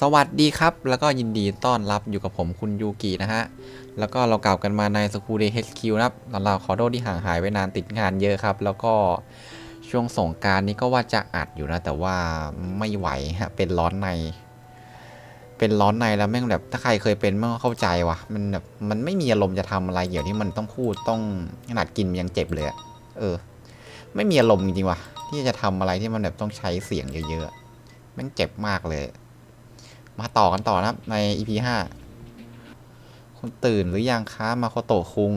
สวัสดีครับ แล้วก็ยินดีต้อนรับอยู่กับผมคุณยูกินะฮะ แล้วก็เรากลับกันมาในสกูเดย์เฮคิวนะครับเราขอโทษที่ห่างหายไปนานติดงานเยอะครับ แล้วก็ช่วงสงการนี้ก็ว่าจะอัดอยู่นะ แต่ว่าไม่ไหวฮะ เป็นร้อนใน เป็นร้อนในแล้วแม่งแบบถ้าใครเคยเป็นแม่งเข้าใจว่ะ มันแบบมันไม่มีอารมณ์จะทำอะไรเกี่ยวที่มันต้องพูดต้องขนาดกินยังเจ็บเลยเออ ไม่มีอารมณ์จริงๆว่ะที่จะทำอะไรที่มันแบบต้องใช้เสียงเยอะๆแม่งเจ็บมากเลย มาต่อกันต่อนะครับใน EP ห้าคุณตื่นหรือยังคะมาโคโตะคุง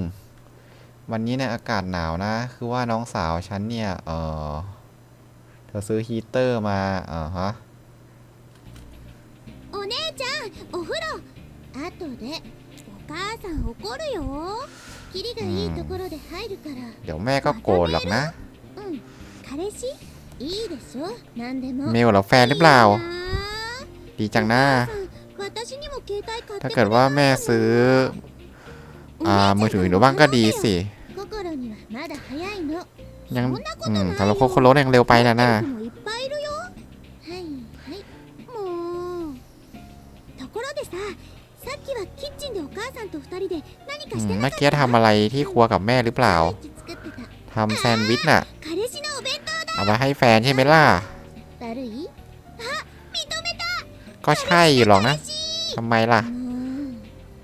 วันนี้เนี่ยอากาศหนาวนะ คือว่าน้องสาวฉันเนี่ย เออเธอซื้อฮีเตอร์มาเออฮะ お姉ちゃんお風呂後でお母さん怒るよキリがいいところで入るから เดี๋ยวแม่ก็โกรธหรอกนะ うん彼氏いいでしょ何でも เมลเหรอแฟนหรือเปล่า いいな ดีจังนะถ้าเกิดว่าแม่ซื้ออ่ามือถือหรือบ้างก็ดีสิยังถ้าเรับโคโรยังเร็วไปนะน่าเมื่อกี้ทำอะไรที่ครัวกับแม่หรือเปล่าทำแซนด์วิชน่ะ เอาไว้ให้แฟนใช่ไหมล่ะ ก็ใช่อยู่หรอกนะ 彼氏 ทำไมล่ะ も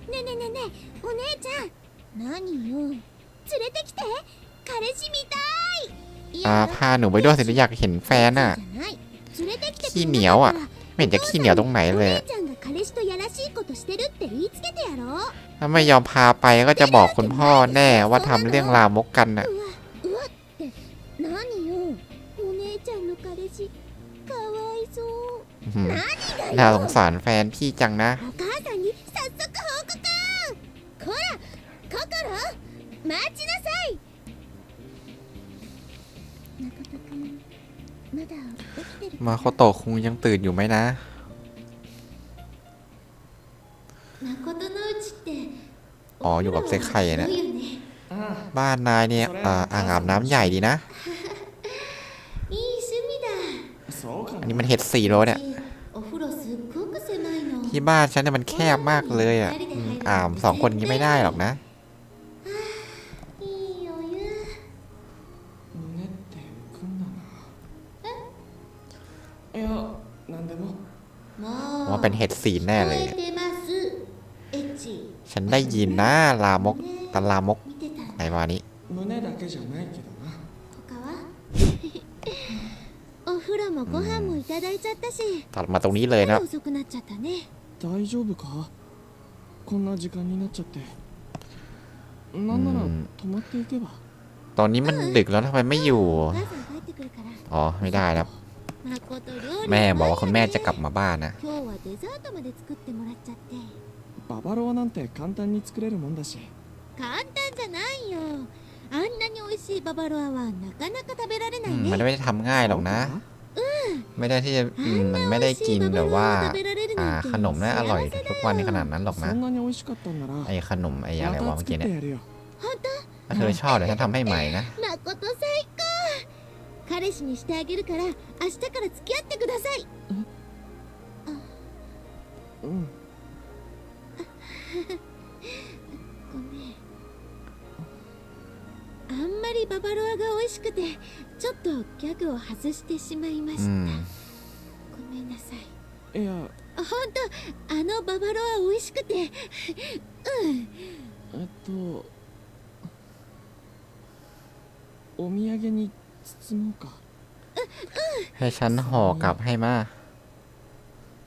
うねえねえねえねえお姉ちゃん何よ連れてきて彼氏見たいい อ่า や พาหนูไปด้วยสิหนูอยากเห็นแฟนน่ะ じゃない連れてきてく ขี้ れ เหนี な ยว か อ่ะ ったら ไม่เห็นจะขี้เหนียวตรงไหนเลย お姉ちゃんが彼氏とやらしいことしてるって言いつけてやろう ถ้าไม่ยอมพาไปก็จะบอกคุณพ่อแน่ว่าทำเรื่องรามกกันน่ะ うわうわって何よお姉ちゃんの彼氏かわいそう อื้อหือ 何 น่า が ส よ งสารแฟนพี่จังนะ お母さんに早速報告こらココロ待ちなさい誠くんまだ起きてる มาโคโตะคุงยังตื่นอยู่ไหมนะ 誠のうちって อ๋ออยู่กับเซ็กไข่นะ 広いよね บ้านนายเนี่ยเอ่ออ่างอาบน้ำใหญ่ดีนะ いい趣味だそうか อัน な นี้มันเห็ดสี่โลเนี่ย お風呂すっごく狭いの ที่บ้านฉันเนี่ยมันแคบมากเลยอ่ะอืมอาบสองคนนี้ไม่ได้หรอกนะ いいお湯胸って浮くんだないやなんでもも ว่าเป็นเห็ดสีแน่เลย 聞こえてますエッチ ฉันได้ยินนะลามกตะลามก 見てた ไหนวานี้ 胸だけじゃないけどな他はお風呂もご飯もいただいちゃったし ตัดมาตรงนี้เลยนะ 遅くなっちゃったね 大丈夫かこんな時間になっちゃってなんならうん泊まっていけば ตอนนี้มันดึกแล้วทำไมไม่อยู่ お母さん帰ってくるから อ๋อไม่ได้แล้ว 誠料理 แม่ うまいよね บอกว่าคุณแม่จะกลับมาบ้านนะ 今日はデザートまで作ってもらっちゃってババロアなんて簡単に作れるもんだし簡単じゃないよあんなに美味しいババロアはなかなか食べられな อื い มมัน ね ไม่ได้ทำง่ายหรอกนะ ไม่ได้ที่จะอืมมันไม่ได้กินแบบว่า อ่า ขนมน่าอร่อยทุกวันในขนาดนั้นหรอก そ นะ んなに美味しかったんなら ไอ้ขนมไอ้อะไรวะ また เมื่อ 作 กี้ っ เนี่ย てやるよ本当 ถ้าเธอชอบเดี๋ยวฉันทำให้ใหม่นะ 誠最高彼氏にしてあげるから明日から付き合ってくださいうんごめんあんまりババロアが美味しくて ちょっとギャグを外してしまいました、 อืม ごめんなさいいやあ本当あのババロア美味しくてうんえっとお土産に包もうか ให้ฉันห่อกลับให้มา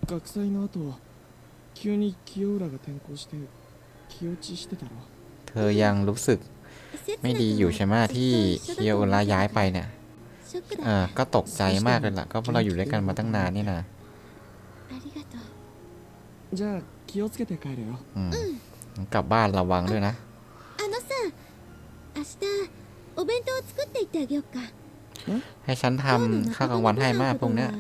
学祭の後急に清浦が転校して気落ちしてたろ เธอยังรู้สึก ไม่ดีอยู่ใช่ไหมที่เคียวอุระย้ายไปเนี่ย ショックだ เ อ่า ก็ตกใจมากเลยล่ะ ก็เพราะเราอยู่ด้วยกันมาตั้งนานนี่นะกลับบ้านระวังด้วยนะให้ฉันทำข้าวกลางวันให้มากพวกเนี้ย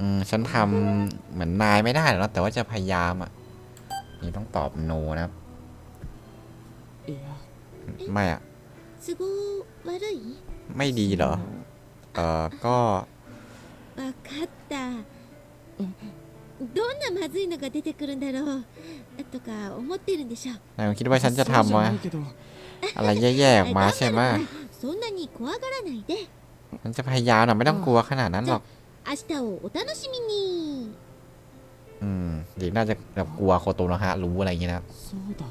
อืมฉันทำเหมือนนายไม่ได้หรอกแต่ว่าจะพยายามอะ นี่ต้องตอบโนนะครับไม่อะ 都合悪い ไม่ดีเหรอ เออก็ わかったどんなまずいのが出てくるんだろうとか思ってるんでしょ นายคิดว่าฉันจะ そうじ ทำ ゃ วะ ないけど อะไรแย่ๆออกมาใช่ไหม そんなに怖がらないで มันจะพยายามนะไม่ต้องกลัวขนาดนั้นหรอก 明日をお楽しみに อืมเด็กน่าจะแบบกลัวโคโตโนะฮะรู้อะไรอย่างงี้นะ そうだ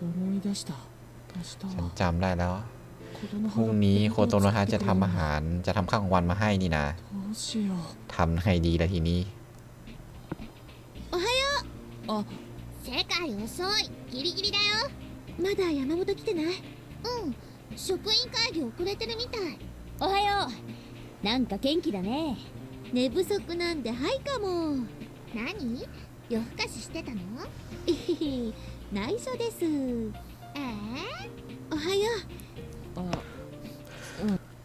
思い出した明日 ฉัน は จำได้แล้ว 子供 พรุ่งนี้โคโตโนะฮะจะทำอาหารจะทำข้าวกลางวันมาให้นี่นะ どうしよう ทำให้ดีแล้วทีนี้ 世界遅いギリギリだよまだ山本来てないうん職員会議遅れてるみたいおはようなんか元気だね寝不足なんではいかも何夜更かししてたのえへへ内緒です แอะอไอะ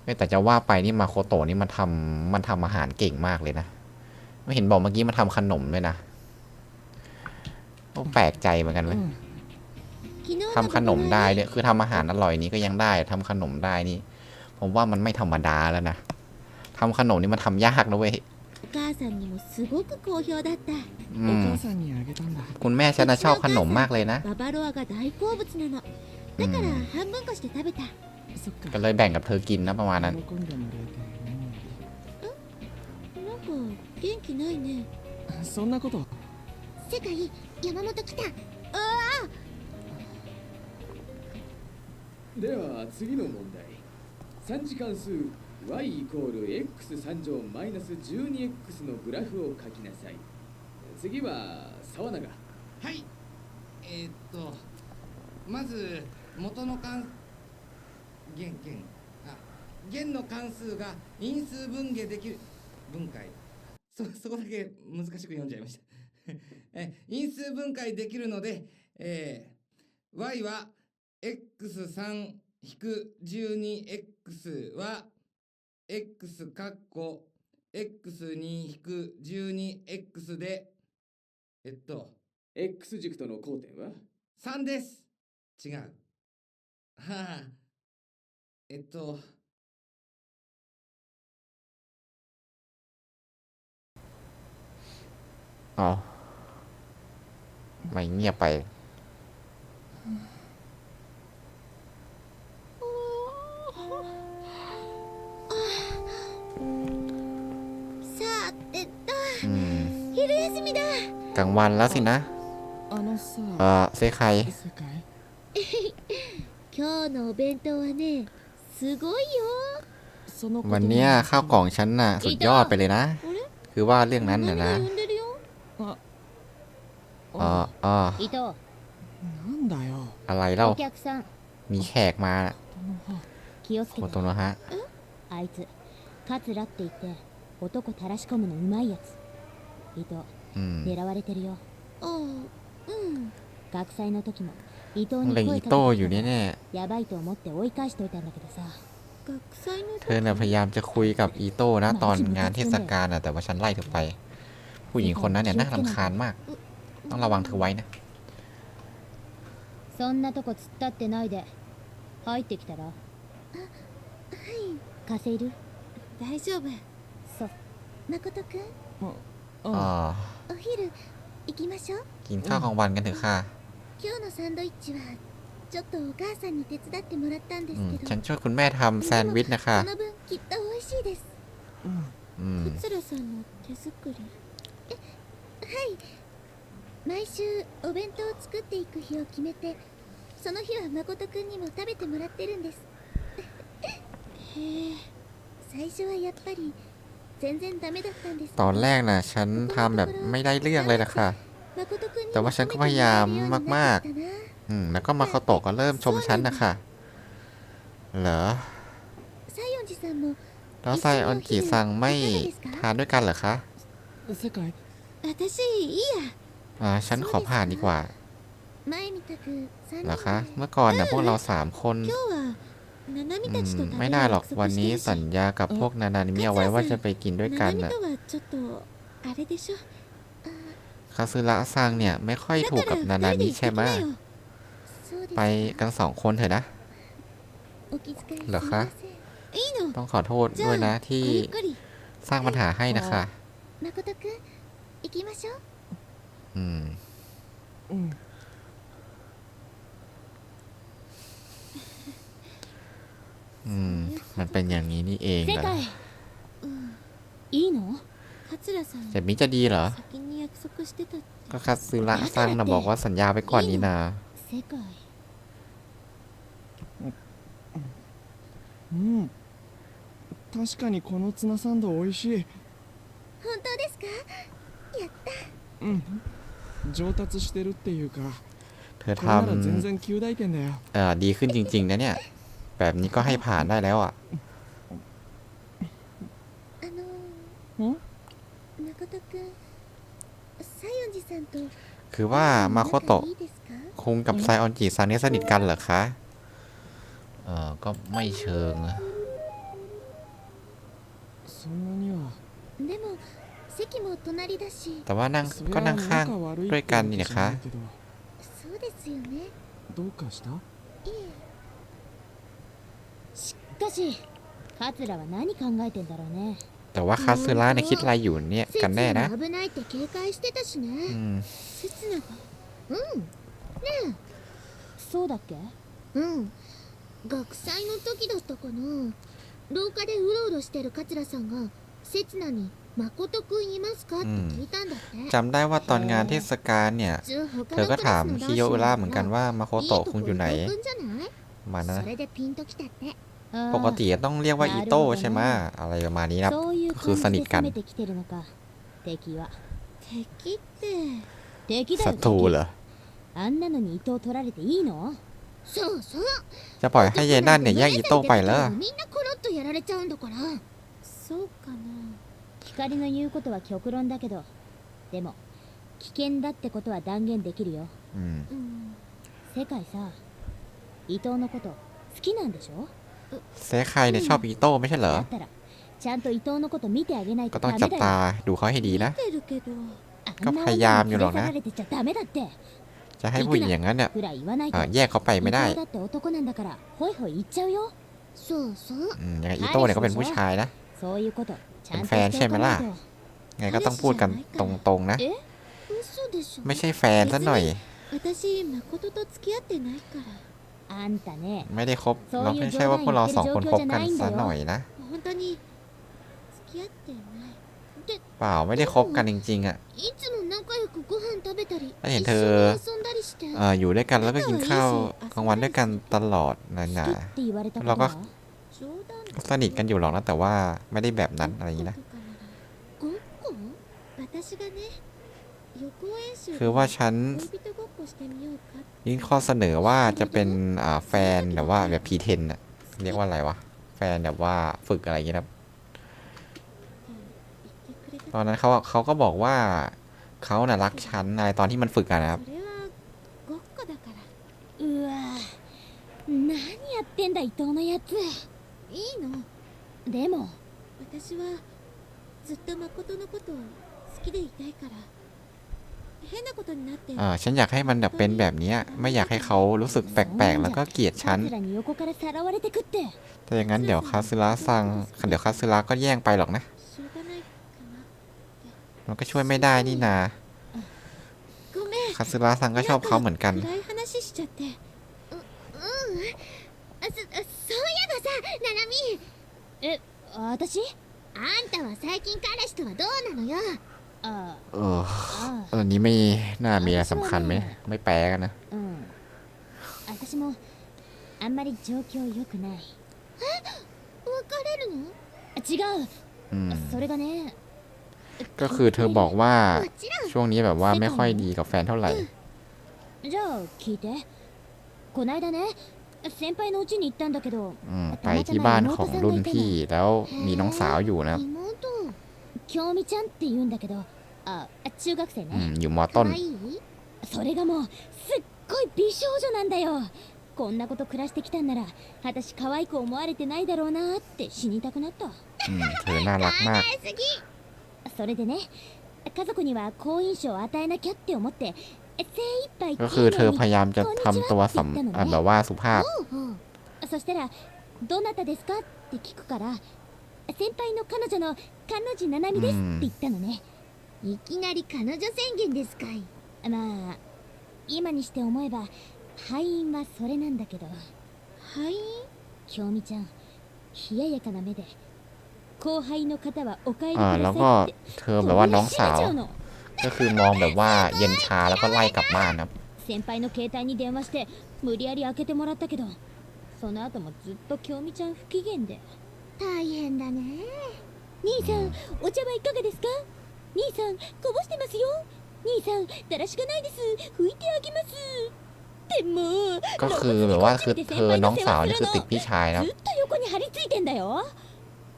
เอ้ยแต่จะว่าไปนี่มาโคโตะนี่มันทำมันทำอาหารเก่งมากเลยนะ ไม่เห็นบอกเมื่อกี้มันทำขนมด้วยนะก็แปลกใจเหมือนกันเลยทำขนมได้เนี่ยคือทำอาหารอร่อยนี้ก็ยังได้ทำขนมได้นี่ ผมว่ามันไม่ธรรมดาแล้วนะทำขนมนี่มันทำยากนะเว้ย お母さんにもすごく好評だった อื お ม 母さんにあげたんだ คุณแม่ฉันนะชอบขนมมากเลยนะ ババロアが大好物なのだから半分こして食べたそっ ก็ か เลยแบ่งกับเธอกินนะประมาณนั้น 喜んでもらえて何よなんか元気ないねりそんなこと世界山本来たでは次の問題3次関数 y イコール x3 乗マイナス 12x のグラフを書きなさい。次は沢永。はい。えーっとまず元の関元元。あ元の関数が因数分解できる分解。そ そこだけ難しく読んじゃいました。え因数分解できるので、えー y は x3-12x は x かっこ x2-12x でえっと x 軸との交点は3です違うはあえっと อ๋อไม่เงียบไป さてと อืม 昼休みだ กลางวันแล้วสินะ あのさ เออเซใคร 世界今日のお弁当はねすごいよそのこと วันเนี้ยข้าวกล่องฉันน่ะ สุดยอดไปเลยนะ あれ คือว่าเรื่องนั้นน่ะ ナ นะ ミが呼んでるよあ อ๋ออ๋อ 伊藤なんだよ อะไรเล่า お客さん มีแขกมาน่ะ この歯気をつ โค けて โตโนะฮะ あいつ 桂って言って男たらし込むのうまいやつ伊藤 อืม 狙われてるよああうん学祭の時も伊藤 เล็ง に声 อี か โต้ け อยู่ て แน่ やばいと思って追い返しといたんだけどさ学祭のๆเธอน่ะพยายามจะคุยกับอีโต้นะ ตอนงานเทศกาลน่ะ แต่ว่าฉันไล่เธอไป ผู้หญิงคนนั้นเนี่ยน่ารำคาญมาก ต้องระวังเธอไว้นะ そんなとこ突っ立ってないで入ってきたら稼いる 大丈夫そう誠くんあ อ๋อ あお昼行きましょう กินข้าวกลางวันกันเถอะค่ะ 今日のサンドイッチはちょっとお母さんに手伝ってもらったんです อืม けど ฉันช่วยคุณแม่ทำแซนด์วิชนะคะ その分きっと美味しいです うん อืม 桂さんの手作りえはい毎週お弁当を作っていく日を決めてその日は誠くんにも食べてもらってるんですへえ 最初はやっぱり全然ダメだったんですけ ต ど อนแรกน่ะ ฉันทำแบบไม่ได้เรื่องเลยนะคะ 誠くんに แต่ว่าฉันก็พยายามมาก ๆ อืม แล้วก็มาโคโตะก็เริ่มชมฉันนะคะ เหรอ 西園寺さんも แล้วไซออนกิซังไม่ทานด้วยกันเหรอคะ 世界私いいや อ่า ฉันขอผ่านดีกว่า 前みたく3 เหรอ 人 คะ で เมื่อก่อนน่ะพวกเราสามคน 今日はナナミ ไม่น่าหรอกวันนี้สัญญากับพวกนานานิมีเอาไว้ว่าจะไปกินด้วยกันน่ะคาซึระซังเนี่ยไม่ค่อยถูกกับนานานิใช่ไหมไปกันสองคนเถอะนะเหรอคะต้องขอโทษด้วยนะที่สร้างปัญหาให้นะคะอืม เป็นอย่างนี้นี่เอง 世 นะ 界いいの桂さん แบบนี้จะดีเหรอ 先に約束してたって ก็คัตซึระซังนะบอกว่าสัญญาไปก่อนนี้นะ 世界うん確かにこのツナサンド美味しい本当ですかうん上達してるっていうか เธอ こ ท れなら全然9大点だよ ำเอ่อดีขึ้นจริง ๆ นะเนี่ย แบบนี้ก็ให้ผ่านได้แล้วอ่ะ あのん誠くん西園寺さんと คือว่ามาโคโตะ 仲いいですか คุงกับไซออนจิซังเนี่ยสนิทกันเหรอคะ เออก็ไม่เชิงนะ そんなにはでも席も隣だし แต่ว่านั่ง そり ก็ ゃ นั่งข้าง 仲悪い ด้วย って กัน わ นี่ け นะ じゃ คะ ないけどそうですよねどうかしたいえ しかし桂は何考えてんだろうね แต่ว่าคาซึระเนี่ยคิดอะไรอยู่เนี่ย 刹 กันแน่นะ 那も危ないって警戒してたし อื ね ม 刹那がうんそうだっけうん学祭の時だったかな廊下でうろうろしてる桂さんが刹那に「誠くんいますか?」って聞いたんだって จำได้ว่าตอนงานเทศกาลเนี่ย 普通他 เธอ の ก็ ク ถา ラ ม スの คิ 男 โย 子 อุ な ระ ら เหมือนกันว่ามาโค いい โตะ と คุง こ อยู่ไหน 伊藤くんじゃない ประมาณนั้น そ นะ れでピンときたって ああ ปกติต้องเรียกว่าอีโต้ใช่ไหมอะไรประมาณนี้นะ そういうคือส 感 นิ じ ท で กั 攻 น めてきてるのか敵は敵って敵だ ศั よ ตรู 敵 เหรอ あんなのに伊藤取られていいのそうそう จะปล่อยให้ยายนั่นเนี่ยแย่งอีโต้ไปแล้ว みんなコロッとやられちゃうんだからそうかな光の言うことは極論だけどでも危険だってことは断言できるよ อืม うん世界さ伊藤のこと好きなんでしょ เซคายเนี่ยชอบอิโต้ไม่ใช่เหรอ ก็ต้องจับตาดูเขาให้ดีนะ ก็พยายามอยู่หรอกนะ จะให้ผู้หญิงอย่างนั้นเนี่ยแยกเขาไปไม่ได้อย่างอิโต้เนี่ยเก็เป็นผู้ชายนะ เป็นแฟนใช่ไหมล่ะ ไงก็ต้องพูดกันตรงๆนะ ไม่ใช่แฟนซะหน่อย ไม่ได้คบเราไม่ใช่ว่าพวกเราสองคนคบกันซะหน่อยนะเปล่าไม่ได้คบกันจริง ๆอะเห็นเธออยู่ด้วยกันแล้วก็กินข้าวกลางวันด้วยกันตลอดนะนะเราก็สนิทกันอยู่หรอกนะแต่ว่าไม่ได้แบบนั้นอะไรอย่างนี้นะคือว่าฉัน 恋人ごっこしてみようかって ยื่นข้อเสนอว่าจะเป็นอ่าแฟนแบบว่าแบบพีเทนอะเรียกว่าอะไรวะ แฟนแบบว่าฝึกอะไรอย่างเงี้ยนะ 言ってくれた ตอนนั้นเขาเขาก็บอกว่าเขาน่ะรักฉันอะไรตอนที่มันฝึกอะนะครับ それはごっこだからうわ何やってんだ伊藤のやついいのでも私はずっと誠のことを好きでいたいから 変なことになって อ่าฉันอยากให้มันแบบเป็นแบบเนี้ยไม่อยากให้เขารู้สึกแปลกๆ แล้วก็เกลียดฉัน 桂に横からさらわれてくって แต่อย่างนั้นเดี๋ยวคาซึระซังเดี๋ยวคาซึระก็แย่งไปหรอกนะ しょうがないかな มันก็ช่วยไม่ได้นี่นา ごめん คาซึระซังก็ชอบเขาเหมือนกัน 暗い話しちゃってううんあそそういえばさナナミえ私あんたは最近彼氏とはどうなのよ あ เออ あ เออนี้ไม่น่ามีอะไรสำคัญไหมไม่แปลกันนะ うん私もあんまり状況良くない別れるの違う อืม それがね ก็คือเธอบอกว่า もちろん ช่วงนี้แบบว่าไม่ค่อยดีกับแฟนเท่าไหร่ じゃあ聞いてこないだね先輩の家に行ったんだけど อืมไปที่บ้านของรุ่นพี่แล้วมีน้องสาวอยู่นะครับ 妹 京美ちゃんって言うんだけどあ中学生 อืม ね อยู่มอ 可 ต้น 愛いそれがもうすっごい美少女なんだよこんなこと暮らしてきたんなら私可愛く思われてないだろうなって死にたくなった อืมเธอน่ารักมาก 考えすぎそれでね家族には好印象を与えなきゃって思って精一杯 ก็คือเธอ 丁 พ 寧に ยายามจะทำตัวสำอ่ะแบบว่าสุภาพ ほうほうそしたら「どなたですか?」って聞くから先輩の彼女の 彼女七海ですって言ったのね、いきなり彼女宣言ですかいまあ今にして思えば敗因はそれなんだけどはい京美ちゃん冷ややかな目で後輩の方はお帰りく อ่า だ แล้ว さ ก็ いって เธอแบบว่าน้องสาว 扉閉めちゃうの ก็คือมองแบบว่าเย็นชาแล้วก็ไล่กลับบ้านครับ 先輩の携帯に電話して無理やり開けてもらったけどその後もずっと京美ちゃん不機嫌で大変だね 兄さんお茶はいかがですか兄さんこぼしてますよ兄さんだらしがないです拭いてあげますでも ก็คือแบบว่าคือเธอน้องสาวนี่คือติดพี่ชายนะ ずっと横に張り付いてんだよ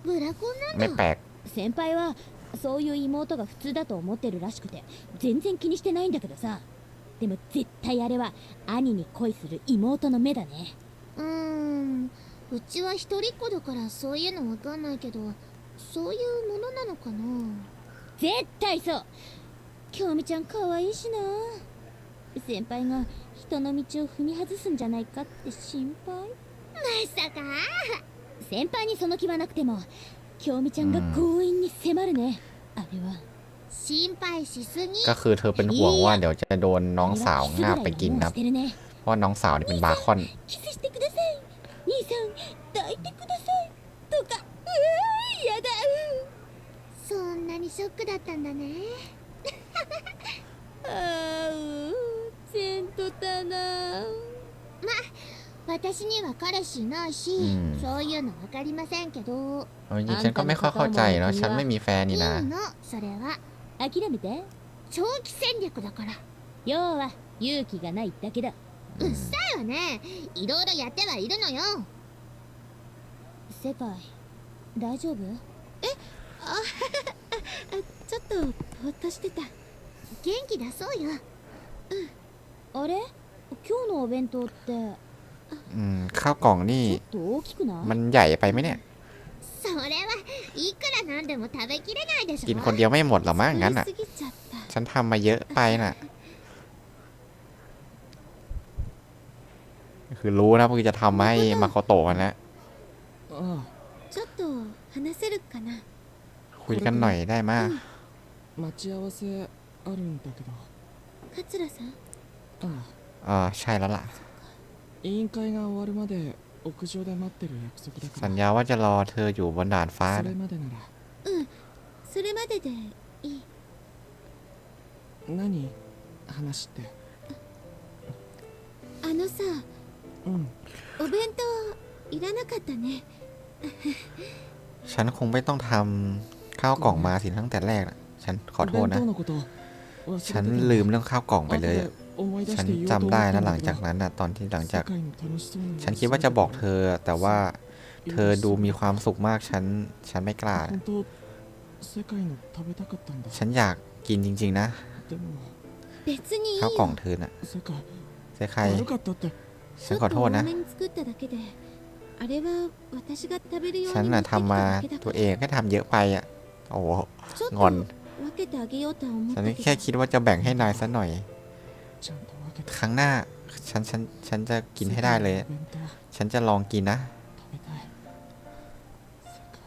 ブラコンな ไม่ の แปลก 先輩はそういう妹が普通だと思ってるらしくて全然気にしてないんだけどさでも絶対あれは兄に恋する妹の目だねうーんうちは一人っ子だからそういうのわかんないけど そういうものなのかな絶対そう京美ちゃん可愛いしな先輩が人の道を踏み外すんじゃないかって心配まさか先輩にその気はなくても京美ちゃんが強引に迫るね、あれは心配しすぎ ก็คือเธอเป็นห่วงว่าเดี๋ยวจะโดนน้องสาว あれはキス งาบ ぐ ไป らい กิน はもう นะ してるね เพราะน้องสาวนี่เป็นบาคอน んなにショックだったんだねあー全とだな私には彼氏いないし、うんそういうのわかりませんけど เอาจริงๆฉันก็ไม่ค่อยเข้าใจเนาะฉันไม่มีแฟน い นี่ い นะ のそれは諦めて長期戦略だから要は勇気がないだけだうっさいわねいろいろやってはいるのよ世界大丈夫ちょっ とぼーっとしてた元気出そうよあれ今日のお弁当ってちょ อืมข้าวกล่องนี่ っと大きくない มันใหญ่ไปไหมเนี่ย それはいくらなんでも食べきれないでしょ กินคนเดียวไม่หมดหรอมั้งงั้นอ่ะ 作りすぎちゃった ฉันทำมาเยอะไปน่ะ คือรู้นะว่าคือจะทำให้มาโคโตะกันนะ あちょっと話せるかな คุยกันหน่อยได้มาก あ 待ち合わせあるんだけど桂さんあ เออใช่แล้วล่ะ 委員会が終わるまで屋上で待ってる約束だか สัญ ら ญาว่าจะรอเธออยู่บนด่านฟ้า そ นะ れまでならそれまででいい何話ってあのさうんお弁当いらなかったね ฉันคงไม่ต้องทำข้าวกล่องมาสิตั้งแต่แรกนะ ฉันขอโทษนะ ฉันลืมเรื่องข้าวกล่องไปเลย ฉันจำได้นะหลังจากนั้นนะตอนที่หลังจาก ฉันคิดว่าจะบอกเธอ แต่ว่าเธอดูมีความสุขมาก ฉัน ฉันไม่กล้า ฉันอยากกินจริง ๆ นะ ข้าวกล่องเธอน่ะเซคายฉันขอโทษนะ ฉันน่ะทำมาตัวเองก็ทำเยอะไปอะ โอ้งอน 分けてあげようとは思っ ฉัน たけ แค่ ど คิดว่าจะแบ่งให้นายซะหน่อย ちゃんと分けて ครั้งหน้า ฉัน ฉัน ฉันจะกินให้ได้เลย 世界のお弁当 ฉันจะลองกินนะ 食べたい世界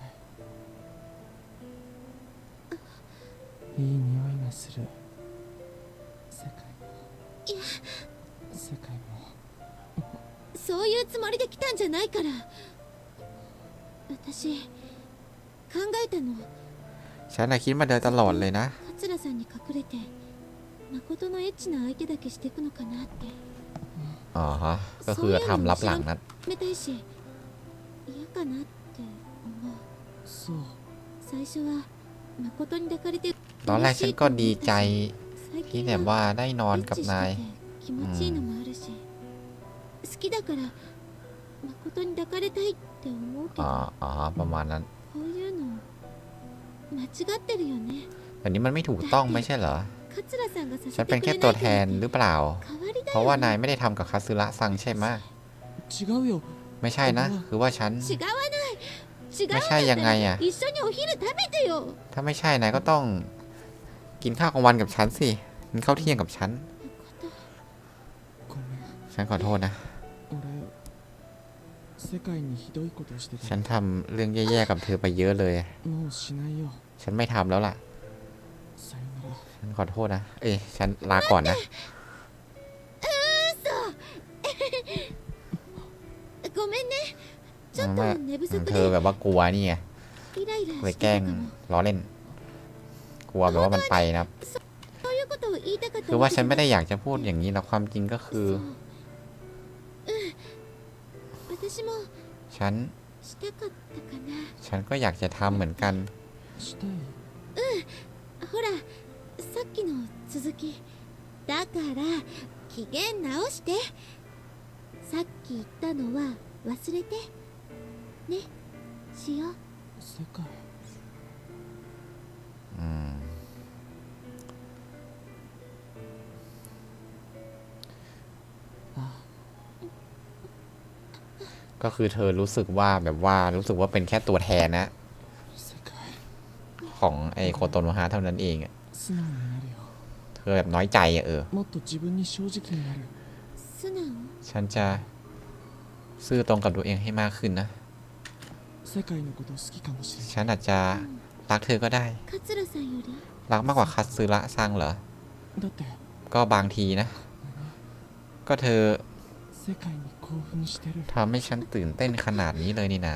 いい匂いがする世界も世界もそういうつもりで来たんじゃないから私考えたの ฉันน่ะคิดมาเดินตลอดเลยนะอ๋อฮะก็คือทำรับหลังนั้นตอนแรกฉันก็ดีใจที่แบบว่าได้นอนกับนายอ๋อประมาณนั้น 間違ってるよね แต่นี้มันไม่ถูกต้องไม่ใช่เหรอ 桂さんがさ ฉั せ น て เป็น く แค่ れ ตั な วย แทน と หรือเปล่า 代わりだ เพราะ よ ว่านาย ね ไม่ได้ทำกับคาซึระซังใช่ไหม 違うよ ไม่ใช่นะ คือว่าฉัน 違わない違うんだ ไม่ っ ใช่ た ยังไง ら อ่ะ 一緒にお昼食べてよ ถ้าไม่ใช่นายก็ต้อง กินข้าวกลางวันกับฉันสิ กินข้าวเที่ยงกับฉัน ごめん ฉันขอโทษนะ 俺世界にひどいことしてた ฉันทำเรื่องแย่ๆกับเธอไปเยอะเลย もうしないよ ฉันไม่ทำแล้วล่ะ さよなら ฉันขอโทษนะ เอ้ยฉันลาก่อนนะ ごめんねちょっと ว่า 寝不足 เธ で อแบบว่ากลัวนี่ไง イライラ เลย し แกล้ て ง たかも ล้อเล่น กลัวแบบว่ามันไปนะครับ そういうことを言いたかった คือว่า け ฉัน じゃ ไม่ได้อยากจะพูดอย่างนี้นะความจริงก็คือ そううん私も ฉัน したかったかな ฉันก็อยากจะทำเหมือนกัน したいほらさっきの続きだから機嫌直してさっき言ったのは忘れてねしよう世界 อืมก็คือเธอรู้สึกว่าแบบว่ารู้สึกว่าเป็นแค่ตัวแทนนะ 世界 ของไอ้โคโตโนฮาเท่านั้นเองเธอแบบน้อยใจอะเออ ฉันจะซื่อตรงกับตัวเองให้มากขึ้นนะ ฉันอาจจะรักเธอก็ได้ รักมากกว่าคัตสึระซังเหรอ ก็บางทีนะ ก็เธอทำให้ฉันตื่นเต้นขนาดนี้เลยนี่นะ